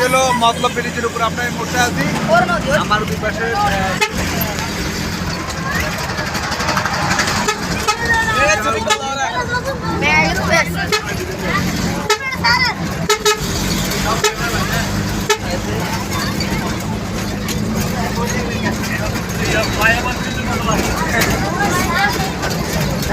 হলো মতলব ব্রিজের উপর আপনার বসে আছি। আমার দুই পাশে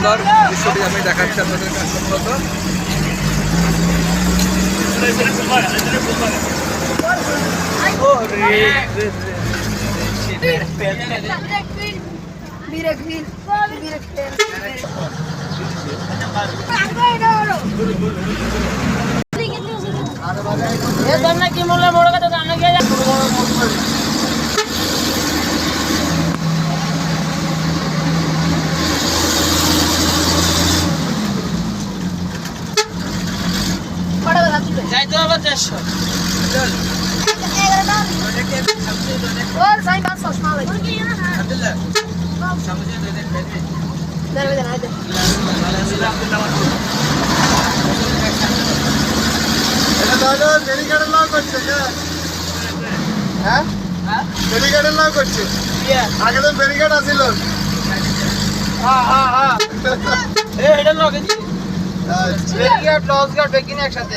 সুন্দর দৃশ্যটি আমি দেখাচ্ছি আপনাদের কাছে কি বড় কথা গিয়ে যাইতে হবে দেড়শো ব্যারিকেডের নাম করছে আগে তো ব্যারিকেড আসিল হ্যাঁ হ্যাঁ হ্যাঁ এটা লগে দিই একসাথে